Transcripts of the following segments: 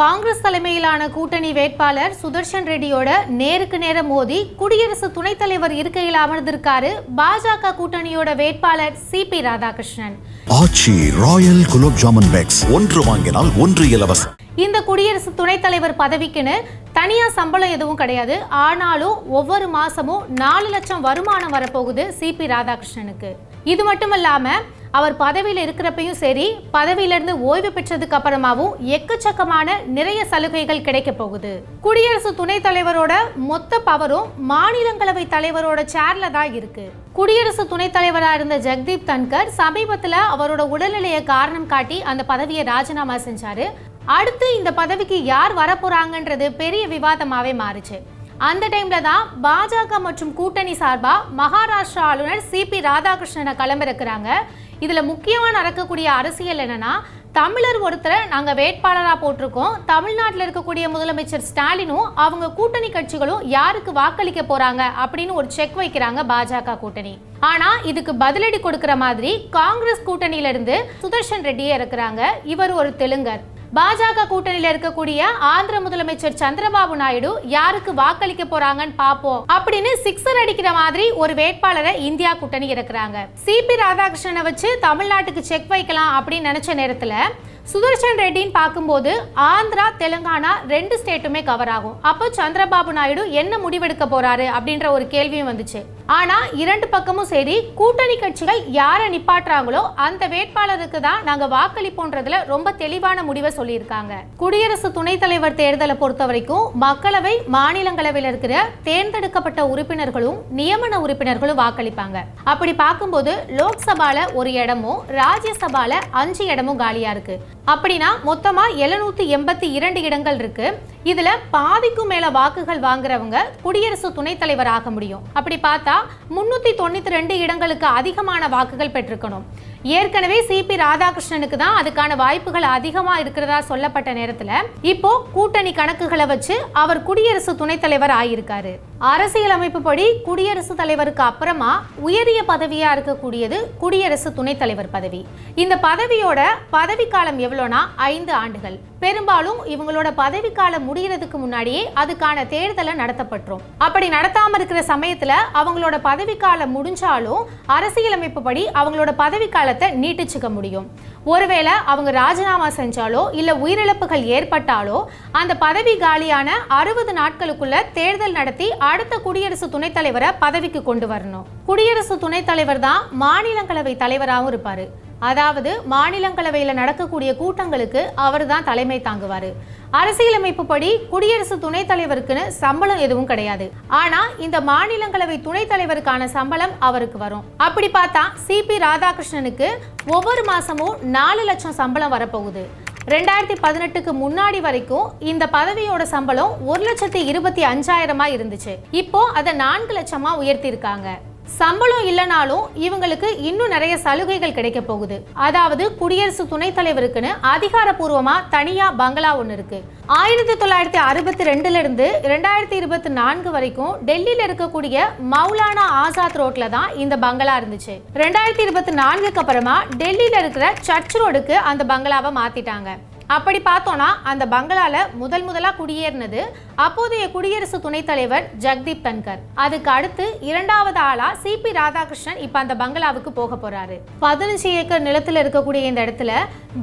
காங்கிரஸ் தலைமையிலான கூட்டணி வேட்பாளர் சுதர்ஷன் ரெட்டியோட நேருக்கு நேரம் மோதி குடியரசு துணைத் தலைவர் இருக்கையில் அமர்ந்திருக்காரு பாஜக கூட்டணியோட வேட்பாளர் C P Radhakrishnan. Aachi royal gulab jamun packs. ஒன்று வாங்கினால் ஒன்று இலவசம். இந்த குடியரசு துணைத் தலைவர் பதவிக்குன்னு தனியா சம்பளம் எதுவும் கிடையாது. ஆனாலும் ஒவ்வொரு மாசமும் நாலு லட்சம் வருமானம் வரப்போகுது சிபி ராதாகிருஷ்ணனுக்கு. இது மட்டும் இல்லாமல் அவர் பதவியில் இருக்கிறப்பையும் சரி பதவியிலிருந்து ஓய்வு பெற்றதுக்கு அப்புறமாவும் எக்கச்சக்கமான நிறைய சலுகைகள் கிடைக்க போகுது. குடியரசு துணைத் தலைவரோட மொத்த பவரும் மாநிலங்களவை தலைவரோட சேர்ல தான் இருக்கு. குடியரசு துணைத் தலைவராக இருந்த ஜெக்தீப் தன்கர் சமீபத்தில் அவரோட உடல்நிலையை காரணம் காட்டி அந்த பதவியை ராஜினாமா செஞ்சாரு. அடுத்து இந்த பதவிக்கு யார் வரப்போறாங்கன்றது பெரிய விவாதமாவே மாறுச்சு. அந்த டைம்ல தான் பாஜக மற்றும் கூட்டணி சார்பா மகாராஷ்டிரா ஆளுநர் சிபி ராதாகிருஷ்ணனை களமிறக்குறாங்க இதுல முக்கியமா நடக்கக்கூடிய அரசியல் என்னன்னா தமிழர் ஒருத்தரை நாங்கள் வேட்பாளராக போட்டிருக்கோம். தமிழ்நாட்டில் இருக்கக்கூடிய முதலமைச்சர் ஸ்டாலினும் அவங்க கூட்டணி கட்சிகளும் யாருக்கு வாக்களிக்க போறாங்க அப்படின்னு ஒரு செக் வைக்கிறாங்க பாஜக கூட்டணி. ஆனா இதுக்கு பதிலடி கொடுக்குற மாதிரி காங்கிரஸ் கூட்டணியில இருந்து சுதர்ஷன் ரெட்டியே இருக்கிறாங்க இவர் ஒரு தெலுங்கர். பாஜக கூட்டணியில இருக்கக்கூடிய ஆந்திர முதலமைச்சர் சந்திரபாபு நாயுடு யாருக்கு வாக்களிக்க போறாங்கன்னு பாப்போம் அப்படின்னு சிக்ஸர் அடிக்கிற மாதிரி ஒரு வேட்பாளரை இந்தியா கூட்டணி இருக்கிறாங்க சிபி ராதாகிருஷ்ணனை வச்சு தமிழ்நாட்டுக்கு செக் வைக்கலாம் அப்படின்னு நினைச்ச நேரத்துல சுதர்ஷன் ரெட்டின்னு பார்க்கும்போது ஆந்திரா தெலுங்கானா ரெண்டு ஸ்டேட்டுமே கவர் ஆகும். அப்போ சந்திரபாபு நாயுடு என்ன முடிவெடுக்க போறாரு அப்படின்ற ஒரு கேள்வியும் வந்துச்சு. ஆனா இரண்டு பக்கமும் சரி கூட்டணி கட்சிகள் யாரை நிப்பாட்டுறாங்களோ அந்த வேட்பாளருக்கு தான் நாங்க வாக்களிப்போன்றதுல ரொம்ப தெளிவான முடிவை சொல்லியிருக்காங்க. குடியரசு துணைத் தலைவர் தேர்தலை பொறுத்த வரைக்கும் மக்களவை மாநிலங்களவையில் இருக்கிற தேர்ந்தெடுக்கப்பட்ட உறுப்பினர்களும் நியமன உறுப்பினர்களும் வாக்களிப்பாங்க. அப்படி பார்க்கும்போது லோக்சபால ஒரு இடமும் ராஜ்யசபால அஞ்சு இடமும் காலியா இருக்கு. அப்படின்னா மொத்தமா எழுநூத்தி எண்பத்தி இரண்டு இடங்கள் இருக்கு. இதுல பாதிக்கும் மேல வாக்குகள் வாங்குறவங்க குடியரசு துணைத் தலைவர் ஆக முடியும். அப்படி பார்த்தா முன்னூத்தி தொண்ணூத்தி ரெண்டு இடங்களுக்கு அதிகமான வாக்குகள் பெற்றிருக்கணும். ஏற்கனவே சிபி ராதாகிருஷ்ணனுக்கு தான் அதுக்கான வாய்ப்புகள் அதிகமா இருக்கிறதா சொல்லப்பட்ட நேரத்துல இப்போ கூட்டணி கணக்குகளை வச்சு அவர் குடியரசு துணைத் தலைவர் ஆயிருக்காரு. அரசியலமைப்பு படி குடியரசு தலைவருக்கு அப்புறமா உயரிய பதவியா இருக்கக்கூடியது குடியரசு துணைத் தலைவர் பதவி. இந்த பதவியோட பதவிக்காலம் எவ்வளோனா ஐந்து ஆண்டுகள். பெரும்பாலும் இவங்களோட பதவிக்காலம் முடியறதுக்கு முன்னாடியே அதுக்கான தேர்தலை நடத்தப்பட்டுரும். அப்படி நடத்தாம இருக்கிற சமயத்துல அவங்களோட பதவிக்காலம் முடிஞ்சாலும் அரசியலமைப்பு படி அவங்களோட பதவிக்காலத்தை நீட்டிச்சுக்க முடியும். ஒருவேளை அவங்க ராஜினாமா செஞ்சாலோ இல்ல உயிரிழப்புகள் ஏற்பட்டாலோ அந்த பதவி காலியான அறுபது நாட்களுக்குள்ள தேர்தல் நடத்தி அடுத்த குடியரசு துணைத் தலைவரை பதவிக்கு கொண்டு வரணும். குடியரசு துணைத் தலைவர் தான் மாநிலங்களவை தலைவராகவும் இருப்பாரு. அதாவது மாநிலங்களவையில் நடக்கக்கூடிய கூட்டங்களுக்கு அவர் தான் தலைமை தாங்குவார். அரசியலமைப்பு படி குடியரசு துணைத் தலைவருக்குன்னு சம்பளம் எதுவும் கிடையாது. ஆனா இந்த மாநிலங்களவை துணைத் தலைவருக்கான சம்பளம் அவருக்கு வரும். அப்படி பார்த்தா சிபி ராதாகிருஷ்ணனுக்கு ஒவ்வொரு மாசமும் நாலு லட்சம் சம்பளம் வரப்போகுது. ரெண்டாயிரத்தி பதினெட்டுக்கு முன்னாடி வரைக்கும் இந்த பதவியோட சம்பளம் ஒரு லட்சத்தி இருபத்தி அஞ்சாயிரமா இருந்துச்சு. இப்போ அதை நான்கு லட்சமா உயர்த்தியிருக்காங்க. சம்பளம் இல்லைனாலும் இவங்களுக்கு இன்னும் நிறைய சலுகைகள் கிடைக்க போகுது. அதாவது குடியரசு துணைத் தலைவருக்குன்னு அதிகாரப்பூர்வமா தனியா பங்களா ஒன்று இருக்கு. ஆயிரத்தி தொள்ளாயிரத்தி அறுபத்தி ரெண்டுல இருந்து ரெண்டாயிரத்தி இருபத்தி நான்கு வரைக்கும் டெல்லியில இருக்கக்கூடிய மௌலானா ஆசாத் ரோட்ல தான் இந்த பங்களா இருந்துச்சு. ரெண்டாயிரத்தி இருபத்தி நான்குக்கு அப்புறமா டெல்லியில இருக்கிற சர்ச் ரோடுக்கு அந்த பங்களாவை மாத்திட்டாங்க. அப்படி பார்த்தோன்னா அந்த பங்களால முதல் முதலாக குடியேறினது அப்போதைய குடியரசு துணைத் தலைவர் ஜெக்தீப் தன்கர். அதுக்கு அடுத்து இரண்டாவது ஆளா சிபி ராதாகிருஷ்ணன் இப்ப அந்த பங்களாவுக்கு போக போறாரு. பதினஞ்சு ஏக்கர் நிலத்தில் இருக்கக்கூடிய இந்த இடத்துல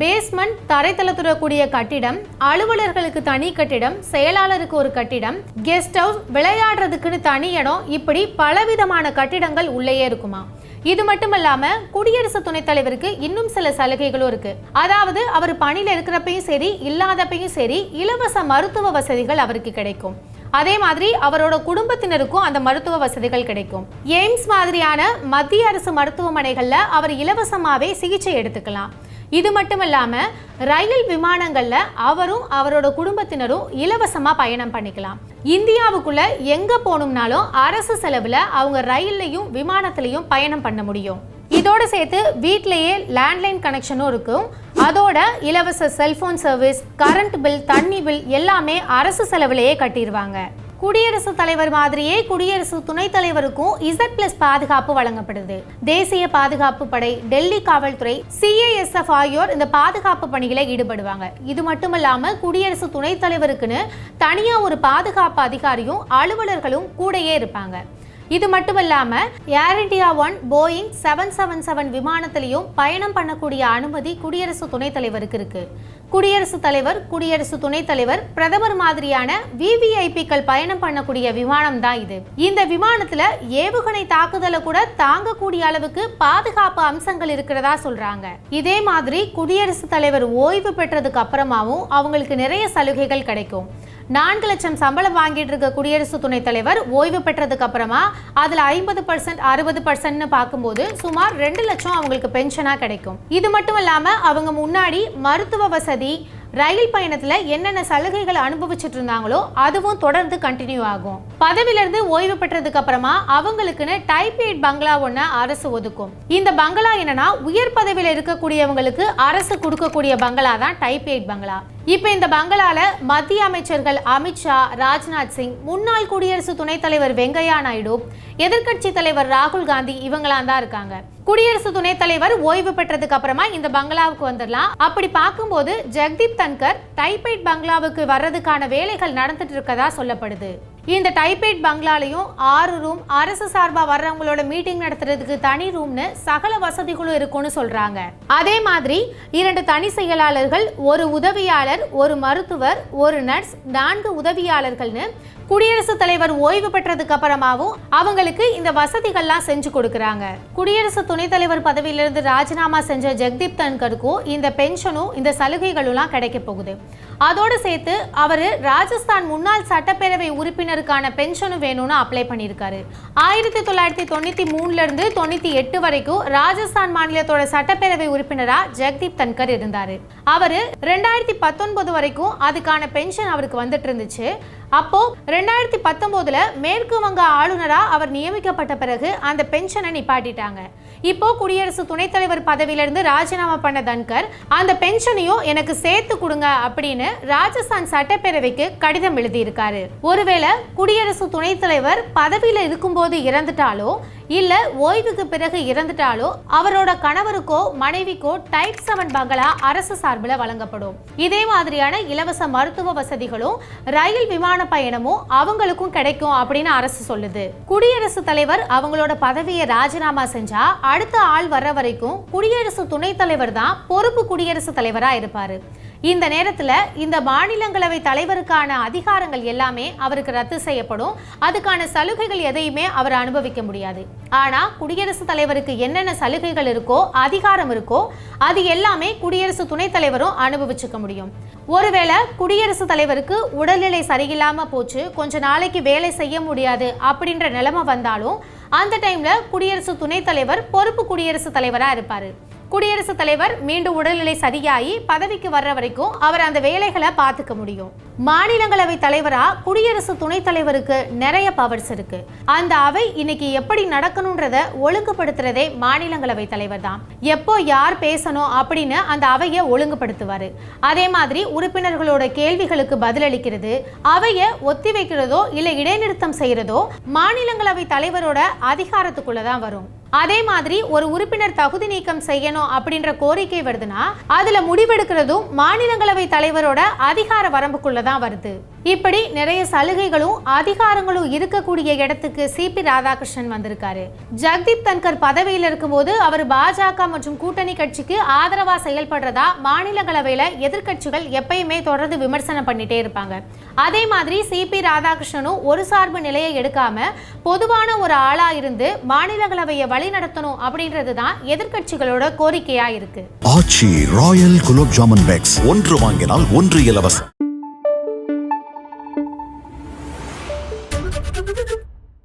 பேஸ்மெண்ட் தரைத்தளத்துடக்கூடிய கட்டிடம் அலுவலர்களுக்கு தனி கட்டிடம் செயலாளருக்கு ஒரு கட்டிடம் கெஸ்ட் ஹவுஸ் விளையாடுறதுக்குன்னு தனி இடம் இப்படி பலவிதமான கட்டிடங்கள் உள்ளேயே இருக்குமா? இது மட்டுமல்லாம குடியரசு துணைத் தலைவருக்கு இன்னும் சில சலுகைகளும் இருக்கு. அதாவது அவர் பணியில இருக்கிறப்பையும் சரி இல்லாதப்பையும் சரி இலவச மருத்துவ வசதிகள் அவருக்கு கிடைக்கும். அதே மாதிரி அவரோட குடும்பத்தினருக்கும் அந்த மருத்துவ வசதிகள் கிடைக்கும். எய்ம்ஸ் மாதிரியான மத்திய அரசு மருத்துவமனைகள்ல அவர் இலவசமாவே சிகிச்சை எடுத்துக்கலாம். இது மட்டும் இல்லாமல் ரயில் விமானங்களில் அவரும் அவரோட குடும்பத்தினரும் இலவசமாக பயணம் பண்ணிக்கலாம். இந்தியாவுக்குள்ள எங்கே போகணும்னாலும் அரசு செலவில் அவங்க ரயில்லையும் விமானத்திலையும் பயணம் பண்ண முடியும். இதோடு சேர்த்து வீட்டிலேயே லேண்ட்லைன் கனெக்ஷனும் இருக்கும். அதோட இலவச செல்போன் சர்வீஸ் கரண்ட் பில் தண்ணி பில் எல்லாமே அரசு செலவுலேயே கட்டிடுவாங்க குடியரசுத் தலைவர் மாதிரியே குடியரசு துணைத் தலைவருக்கும் இசட் பிளஸ் பாதுகாப்பு வழங்கப்படுது. தேசிய பாதுகாப்பு படை டெல்லி காவல்துறை சிஏஎஸ்எஃப் ஆகியோர் இந்த பாதுகாப்பு பணிகளை ஈடுபடுவாங்க. இது மட்டுமல்லாமல் குடியரசு துணைத் தலைவருக்குன்னு தனியா ஒரு பாதுகாப்பு அதிகாரியும் அலுவலர்களும் கூடயே இருப்பாங்க. இது மட்டும் இல்லாமல் Air India one Boeing seven seven seven விமானத்திலையும் பயணம் பண்ணக்கூடிய அனுமதி குடியரசு துணைத் தலைவருக்கு இருக்கு. குடியரசுத் தலைவர் குடியரசு துணைத் தலைவர் பிரதமர் மாதிரியான விவிஐபிக்கள் பயணம் பண்ணக்கூடிய விமானம் தான் இது. இந்த விமானத்துல ஏவுகணை தாக்குதலை கூட தாங்கக்கூடிய அளவுக்கு பாதுகாப்பு அம்சங்கள் இருக்கிறதா சொல்றாங்க. இதே மாதிரி குடியரசுத் தலைவர் ஓய்வு பெற்றதுக்கு அப்புறமாவும் அவங்களுக்கு நிறைய சலுகைகள் கிடைக்கும். நான்கு லட்சம் சம்பளம் வாங்கிட்டு இருக்க குடியரசு துணைத் தலைவர் ஓய்வு பெற்றதுக்கு அப்புறமா அதுல ஐம்பது பர்சன்ட் அறுபது பர்சன்ட்னு பார்க்கும்போது சுமார் ரெண்டு லட்சம் அவங்களுக்கு பென்ஷனா கிடைக்கும். இது மட்டும் இல்லாம அவங்க முன்னாடி மருத்துவ வசதி ரயில் பயணத்துல என்னென்ன சலுகைகள் அனுபவிச்சுட்டு இருந்தாங்களோ அதுவும் தொடர்ந்து கண்டினியூ ஆகும். பதவியிலிருந்து ஓய்வு பெற்றதுக்கு அப்புறமா அவங்களுக்குன்னு டைப் பங்களா ஒண்ண அரசு ஒதுக்கும். இந்த பங்களா என்னன்னா உயர் பதவியில இருக்கக்கூடியவங்களுக்கு அரசு கொடுக்கக்கூடிய பங்களா தான் டைப் பங்களா இப்போ இந்த பங்களால மத்திய அமைச்சர்கள் அமித்ஷா ராஜ்நாத் சிங் முன்னாள் குடியரசு துணைத் தலைவர் வெங்கையா நாயுடு எதிர்க்கட்சி தலைவர் ராகுல் காந்தி இவங்களாம் தான் இருக்காங்க. குடியரசு துணைத் தலைவர் ஓய்வு பெற்றதுக்கு அப்புறமா இந்த பங்களாவுக்கு வந்துடலாம். அப்படி பார்க்கும்போது ஜெக்தீப் தன்கர் டைபைட் பங்களாவுக்கு வர்றதுக்கான வேலைகள் நடந்துட்டு இருக்கதா சொல்லப்படுது. இந்த டைபேட் பங்களாலையும் ஆறு ரூம் அரசு சார்பா வர்றவங்களோட மீட்டிங் நடத்துறதுக்கு தனி ரூம்னு சகல வசதிகளும் இருக்கும்னு சொல்றாங்க. அதே மாதிரி இரண்டு தனி செயலாளர்கள் ஒரு உதவியாளர் ஒரு மருத்துவர் ஒரு நர்ஸ் நான்கு உதவியாளர்கள்னு குடியரசுத் தலைவர் ஓய்வு பெற்றதுக்கு அப்புறமாவும் அவங்களுக்கு இந்த வசதிகள்லாம் செஞ்சு கொடுக்கறாங்க. குடியரசு துணைத் தலைவர் பதவியிலிருந்து ராஜினாமா செஞ்ச ஜெக்தீப் தன்கருக்கும் இந்த பென்ஷனும் இந்த சலுகைகளும்லாம் கிடைக்க போகுது. அதோடு சேர்த்து அவர் ராஜஸ்தான் முன்னாள் சட்டப்பேரவை உறுப்பினருக்கான பென்ஷனும் வேணும்னு அப்ளை பண்ணியிருக்காரு. ஆயிரத்தி தொள்ளாயிரத்தி தொண்ணூற்றி மூணுலேருந்து தொண்ணூற்றி எட்டு வரைக்கும் ராஜஸ்தான் மாநிலத்தோட சட்டப்பேரவை உறுப்பினராக ஜெக்தீப் தன்கர் இருந்தார். அவர் ரெண்டாயிரத்தி பத்தொன்பது வரைக்கும் அதுக்கான பென்ஷன் அவருக்கு வந்துட்டு இருந்துச்சு. அப்போ ரெண்டாயிரத்தி பத்தொன்பதுல மேற்கு வங்க ஆளுநராக அவர் நியமிக்கப்பட்ட பிறகு அந்த பென்ஷனை நிப்பாட்டிட்டாங்க. இப்போ குடியரசு துணைத் தலைவர் பதவியிலிருந்து ராஜினாமா பண்ண தன்கர் அந்த பென்ஷனையும் எனக்கு சேர்த்து கொடுங்க அப்படின்னு ராஜஸ்தான் சட்டப்பேரவைக்கு கடிதம் எழுதியிருக்காரு. ஒருவேளை குடியரசு துணைத் தலைவர் பதவியில இருக்கும்போது இறந்துட்டாலோ இல்ல ஓய்வுக்கு பிறகு இறந்துட்டாலோ அவரோட கணவருக்கோ மனைவிக்கோ டைப் செவன் பங்களா அரசு சார்பில் வழங்கப்படும். இதே மாதிரியான இலவச மருத்துவ வசதிகளும் ரயில் விமான பயணமும் அவங்களுக்கும் கிடைக்கும் அப்படின்னு அரசு சொல்லுது. குடியரசுத் தலைவர் அவங்களோட பதவியை ராஜினாமா செஞ்சா அடுத்த ஆள் வர்ற வரைக்கும் குடியரசு துணைத் தலைவர் தான் பொறுப்பு குடியரசுத் தலைவரா இருப்பாரு. இந்த நேரத்துல இந்த மாநிலங்களவை தலைவருக்கான அதிகாரங்கள் எல்லாமே அவருக்கு ரத்து செய்யப்படும். அதுக்கான சலுகைகள் எதையுமே அவர் அனுபவிக்க முடியாது. ஆனா குடியரசுத் தலைவருக்கு என்னென்ன சலுகைகள் இருக்கோ அதிகாரம் இருக்கோ அது எல்லாமே குடியரசு துணைத் தலைவரும் அனுபவிச்சுக்க முடியும். ஒருவேளை குடியரசுத் தலைவருக்கு உடல்நிலை சரியில்லாம போச்சு கொஞ்ச நாளைக்கு வேலை செய்ய முடியாது அப்படின்ற நிலைமை வந்தாலும் அந்த டைம்ல குடியரசு துணைத் தலைவர் பொறுப்பு குடியரசுத் தலைவரா இருப்பாரு. குடியரசுத் தலைவர் மீண்டும் உடல்நிலை சரியாகி பதவிக்கு வர்ற வரைக்கும் அவர் அந்த வேலைகளை பார்த்துக்க முடியும். மாநிலங்களவை தலைவரா குடியரசு துணைத் தலைவருக்கு நிறைய பவர்ஸ் இருக்கு. அந்த அவை இன்னைக்கு எப்படி நடக்கணும்ன்றத ஒழுங்குபடுத்துறதே மாநிலங்களவை தலைவர் தான். எப்போ யார் பேசணும் அப்படின்னு அந்த அவையை ஒழுங்குபடுத்துவாரு. அதே மாதிரி உறுப்பினர்களோட கேள்விகளுக்கு பதிலளிக்கிறது அவையை ஒத்தி வைக்கிறதோ இல்லை இடைநிறுத்தம் செய்யறதோ மாநிலங்களவை தலைவரோட அதிகாரத்துக்குள்ள தான் வரும். அதே மாதிரி ஒரு உறுப்பினர் தகுதி நீக்கம் செய்யணும் அப்படின்ற கோரிக்கை வருதுன்னா அதுல முடிவெடுக்கிறதும் மாநிலங்களவை தலைவரோட அதிகார வரம்புக்குள்ள தான் வருது. இப்படி நிறைய சலுகைகளும் அதிகாரங்களும் இருக்கக்கூடிய இடத்துக்கு சிபி ராதாகிருஷ்ணன் வந்திருக்காரு. ஜக்தீப் தன்கர் பதவியில் இருக்கும்போது அவர் பாஜக மற்றும் கூட்டணி கட்சிக்கு ஆதரவா செயல்படுறதா மாநிலங்களவையில எதிர்க்கட்சிகள் எப்பயுமே தொடர்ந்து விமர்சனம் பண்ணிட்டே இருப்பாங்க. அதே மாதிரி சிபி ராதாகிருஷ்ணனும் ஒரு சார்பு நிலையை எடுக்காம பொதுவான ஒரு ஆளா இருந்து மாநிலங்களவையை வழி நடத்தணும் அப்படின்றது தான் எதிர்க்கட்சிகளோட கோரிக்கையா இருக்கு. ஆட்சி ராயல் குலோப் ஜாமன் பேக்ஸ். ஒன்று வாங்கினால் ஒன்று இலவசம்.